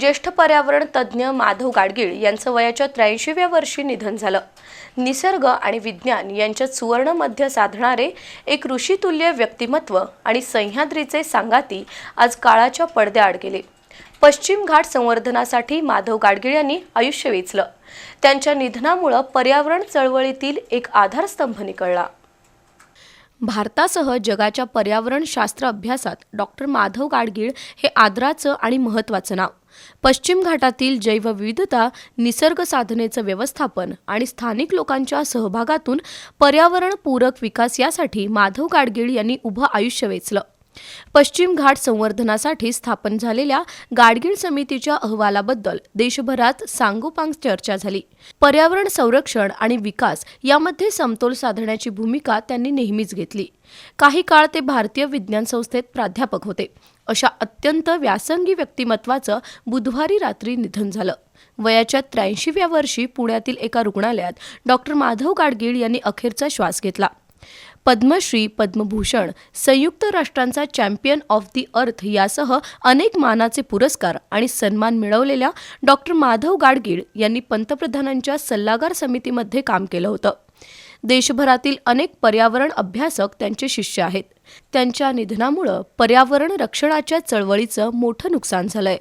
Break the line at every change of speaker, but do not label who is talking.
ज्येष्ठ पर्यावरण तज्ज्ञ माधव गाडगीळ यांचं वयाच्या त्र्याऐंशीव्या वर्षी निधन झालं. निसर्ग आणि विज्ञान यांच्यात सुवर्णमध्य साधणारे एक ऋषितुल्य व्यक्तिमत्व आणि सह्याद्रीचे सांगाती आज काळाच्या पडद्याआड गेले. पश्चिम घाट संवर्धनासाठी माधव गाडगीळ यांनी आयुष्य वेचलं. त्यांच्या निधनामुळं पर्यावरण चळवळीतील एक आधारस्तंभ निकळला. भारतासह जगाच्या पर्यावरण शास्त्र अभ्यासात डॉक्टर माधव गाडगीळ हे आदराचं आणि महत्त्वाचं नाव. पश्चिम घाटातील जैवविविधता निसर्ग साधनेचं व्यवस्थापन आणि स्थानिक लोकांच्या सहभागातून पर्यावरणपूरक विकास यासाठी माधव गाडगीळ यांनी उभं आयुष्य वेचलं. पश्चिम घाट संवर्धनासाठी स्थापन झालेल्या गाडगीळ समितीच्या अहवालाबद्दल देशभरात सांगोपांग चर्चा झाली. पर्यावरण संरक्षण आणि विकास यामध्ये समतोल साधण्याची भूमिका त्यांनी नेहमीच घेतली. काही काळ ते भारतीय विज्ञान संस्थेत प्राध्यापक होते. अशा अत्यंत व्यासंगी व्यक्तिमत्वाचं बुधवारी रात्री निधन झालं. वयाच्या त्र्याऐंशीव्या वर्षी पुण्यातील एका रुग्णालयात डॉक्टर माधव गाडगीळ यांनी अखेरचा श्वास घेतला. पद्मश्री पद्मभूषण संयुक्त राष्ट्रांचा चॅम्पियन ऑफ दी अर्थ यासह अनेक मानाचे पुरस्कार आणि सन्मान मिळवलेल्या डॉक्टर माधव गाडगीळ यांनी पंतप्रधानांच्या सल्लागार समितीमध्ये काम केलं होतं. देशभरातील अनेक पर्यावरण अभ्यासक त्यांचे शिष्य आहेत. त्यांच्या निधनामुळं पर्यावरण रक्षणाच्या चळवळीचं मोठं नुकसान झालंय.